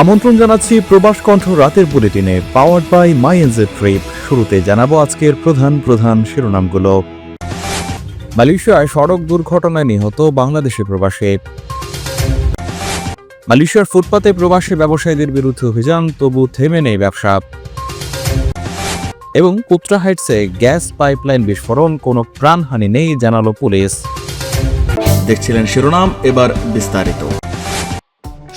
আমন্ত্রণ জানাচ্ছি প্রবাস কণ্ঠ রাতের বুলেটিনে powered by my NJ trip শুরুতে জানাব আজকের প্রধান প্রধান শিরোনামগুলো। মালয়েশিয়ায় সড়ক দুর্ঘটনায় নিহত বাংলাদেশি প্রবাসী। মালয়েশিয়ার ফুটপাতে প্রবাসী ব্যবসায়ীদের বিরুদ্ধে অভিযান, তবু থেমে নেই ব্যবসা। এবং কুত্রা হাইটসে গ্যাস পাইপলাইন বিস্ফোরণ, কোনো প্রাণহানি নেই, জানালো পুলিশ। দেখছিলেন শিরোনাম, এবার বিস্তারিত।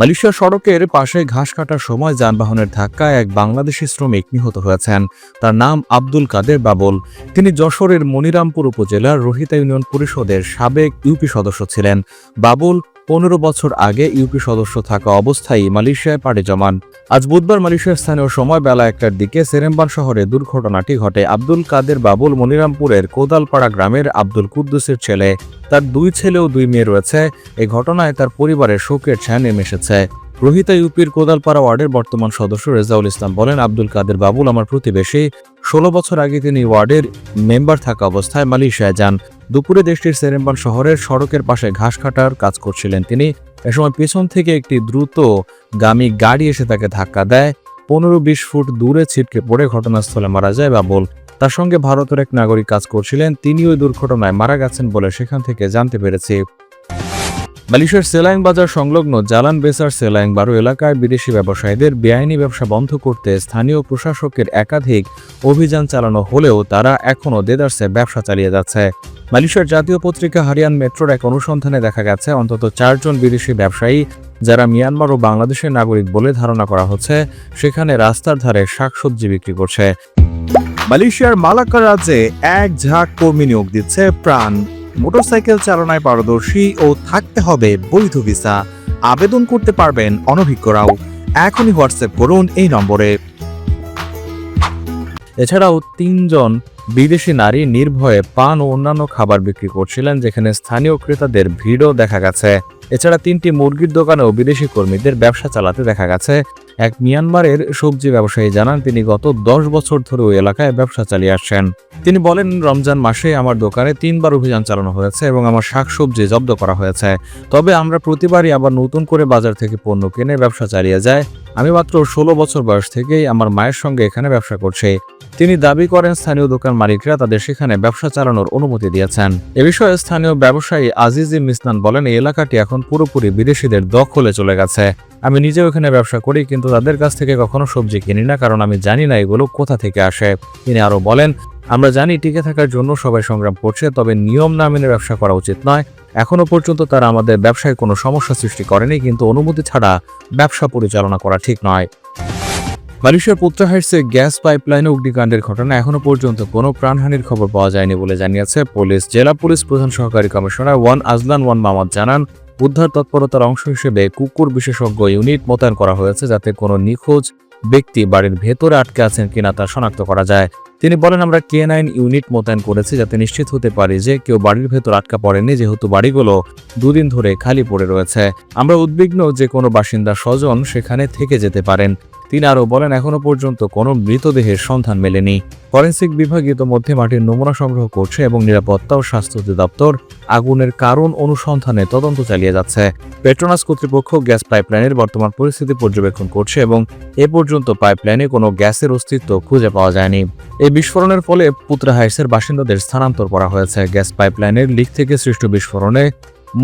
মালয়েশিয়া সড়কের পাশে ঘাস কাটার সময় যানবাহনের ধাক্কায় এক বাংলাদেশি শ্রমিক নিহত হয়েছেন। তার নাম আব্দুল কাদের বাবল। তিনি যশোরের মনিরামপুর উপজেলার রোহিতা ইউনিয়ন পরিষদের সাবেক ইউপি সদস্য ছিলেন। বাবুল পনেরো বছর আগে ইউপি সদস্য থাকা অবস্থায় মালয়েশিয়ায় পাড়ি জমান। আজ বুধবার মালয়েশিয়ার স্থানীয় সময় বেলা একটার দিকে সেরেম্বান শহরে দুর্ঘটনাটি ঘটে। আব্দুল কাদের বাবুল মনিরামপুরের কোদালপাড়া গ্রামের আব্দুল কুদ্দুসের ছেলে। তার দুই ছেলে ও দুই মেয়ে রয়েছে। এই ঘটনায় তার পরিবারের শোকের ছায়া নেমে এসেছে। রোহিতা ইউপির কোদালপাড়া ওয়ার্ডের বর্তমান সদস্য রেজাউল ইসলাম বলেন, আব্দুল কাদের বাবুল আমার প্রতিবেশী। ষোলো বছর আগে তিনি ওয়ার্ডের মেম্বার থাকা অবস্থায় মালয়েশিয়ায় যান। দুপুরে দেশটির সেরেম্বান শহরের সড়কের পাশে ঘাস কাটার কাজ করছিলেন তিনি। এ সময় পেছন থেকে একটি দ্রুত গামী গাড়ি এসে তাকে ধাক্কা দেয়। পনেরো বিশ ফুট দূরে ছিটকে পড়ে ঘটনাস্থলে মারা যায় বাবুল। তার সঙ্গে ভারতের এক নাগরিক কাজ করছিলেন। তিনি ওই দুর্ঘটনায় মারা গেছেন বলে সেখান থেকে জানতে পেরেছি। মালয়েশিয়ার সেলাইং বাজার সংলগ্ন জালান বেসার সেলাইং বারো এলাকায় বিদেশি ব্যবসায়ীদের বেআইনি ব্যবসা বন্ধ করতে স্থানীয় প্রশাসকের একাধিক অভিযান চালানো হলেও তারা এখনও দেদার্সে ব্যবসা চালিয়ে যাচ্ছে। মালয়েশিয়ার জাতীয় পত্রিকা হারিয়ান মেট্রোর এক অনুসন্ধানে দেখা গেছে, অন্তত চারজন বিদেশি ব্যবসায়ী, যারা মিয়ানমার ও বাংলাদেশের নাগরিক বলে ধারণা করা হচ্ছে, সেখানে রাস্তার ধারে শাকসবজি বিক্রি করছে। মালয়েশিয়ার মালাক্কা রাজ্যে এক ঝাঁক কর্মী নিয়োগ দিচ্ছে প্রাণ। মোটরসাইকেল চালনায় পারদর্শী ও থাকতে হবে বৈধ ভিসা। আবেদন করতে পারবেন অনভিজ্ঞরাও এখনই হোয়াটসঅ্যাপ করুন এই নম্বরে। এছাড়াও তিনজন বিদেশি নারী নির্ভয়ে পান ও অন্যান্য খাবার বিক্রি করছিলেন, যেখানে স্থানীয় ক্রেতাদের ভিড়ও দেখা গেছে। এছাড়া তিনটি মুরগির দোকানেও বিদেশি কর্মীদের ব্যবসা চালাতে দেখা গেছে। এক মিয়ানমারের সবজি ব্যবসায়ী জানান, তিনি গত দশ বছর ধরে ওই এলাকায় ব্যবসা চালিয়ে আসছেন। তিনি বলেন, রমজান মাসে আমার দোকানে তিনবার অভিযান চালানো হয়েছে এবং আমার শাকসবজি জব্দ করা হয়েছে। তবে আমরা প্রতিবারই আবার নতুন করে বাজার থেকে পণ্য কিনে ব্যবসা চালিয়ে যায় আমি মাত্র ষোলো বছর বয়স থেকেই আমার মায়ের সঙ্গে এখানে ব্যবসা করছি। তিনি দাবি করেন স্থানীয় দোকান মালিকরা তাদের সেখানে ব্যবসা চালানোর অনুমতি দিয়েছেন। এ বিষয়ে স্থানীয় ব্যবসায়ী আজিজি মিসনান বলেন, এই এলাকাটি এখন পুরোপুরি বিদেশিদের দখলে চলে গেছে। আমি নিজেও এখানে ব্যবসা করি, কিন্তু তাদের কাছ থেকে কখনো সবজি কিনি না, কারণ আমি জানি না এগুলো কোথা থেকে আসে। তিনি আরও বলেন, আমরা জানি টিকে থাকার জন্য সবাই সংগ্রাম করছে, তবে নিয়ম না মেনে ব্যবসা করা উচিত নয়। এখনও পর্যন্ত তারা আমাদের ব্যবসায় কোনো সমস্যা সৃষ্টি করেনি, কিন্তু অনুমতি ছাড়া ব্যবসা পরিচালনা করা ঠিক নয়। মালয়েশিয়ার পুত্র হাইটসে গ্যাস পাইপলাইনে অগ্নিকাণ্ডের ঘটনা এখনও পর্যন্ত কোনো প্রাণহানির খবর পাওয়া যায়নি বলে জানিয়েছে পুলিশ। জেলা পুলিশ প্রধান সহকারী commissioner Wan Azlan, Wan Mamad জানান, উদ্ধার তৎপরতার অংশ হিসেবে কুকুর বিশেষজ্ঞ ইউনিট মোতায়েন করা হয়েছে যাতে কোনো নিখোঁজ ব্যক্তি বাড়ির ভেতরে আটকে আছেন কিনা তা শনাক্ত করা যায়। তিনি বলেন, আমরা কে নাইন ইউনিট মোতায়েন করেছি যাতে নিশ্চিত হতে পারি যে কেউ বাড়ির ভেতর আটকা পড়েনি যেহেতু বাড়িগুলো দুদিন ধরে খালি পড়ে রয়েছে। আমরা উদ্বিগ্ন যে কোনো বাসিন্দা স্বজন সেখানে থেকে যেতে পারেন। তিনি আরও বলেন, এখনও পর্যন্ত কোনো মৃতদেহের সন্ধান মেলেনি। ফরেন্সিক বিভাগ ইতোমধ্যে মাটির নমুনা সংগ্রহ করছে এবং নিরাপত্তা ও স্বাস্থ্য অধিদপ্তর আগুনের কারণ অনুসন্ধানে তদন্ত চালিয়ে যাচ্ছে। পেট্রোনাস কর্তৃপক্ষ গ্যাস পাইপলাইনের বর্তমান পরিস্থিতি পর্যবেক্ষণ করছে এবং এ পর্যন্ত পাইপলাইনে কোনো গ্যাসের অস্তিত্ব খুঁজে পাওয়া যায়নি। এই বিস্ফোরণের ফলে পুত্রা হাইসের বাসিন্দাদের স্থানান্তর করা হয়েছে। গ্যাস পাইপলাইনের লিক থেকে সৃষ্ট বিস্ফোরণে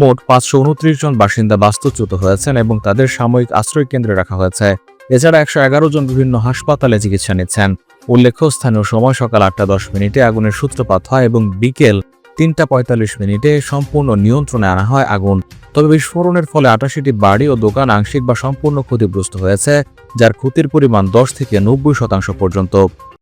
মোট পাঁচশো উনত্রিশ জন বাসিন্দা বাস্তুচ্যুত হয়েছেন এবং তাদের সাময়িক আশ্রয় কেন্দ্রে রাখা হয়েছে। এছাড়া একশো এগারো জন বিভিন্ন হাসপাতালে চিকিৎসা নিচ্ছেন। উল্লেখ্য, স্থানীয় সময় সকাল আটটা দশ মিনিটে আগুনের সূত্রপাত হয় এবং বিকেল তিনটা পঁয়তাল্লিশ মিনিটে সম্পূর্ণ নিয়ন্ত্রণে আনা হয় আগুন। তবে বিস্ফোরণের ফলে আটাশিটি বাড়ি ও দোকান আংশিক বা সম্পূর্ণ ক্ষতিগ্রস্ত হয়েছে, যার ক্ষতির পরিমাণ দশ থেকে নব্বই শতাংশ পর্যন্ত।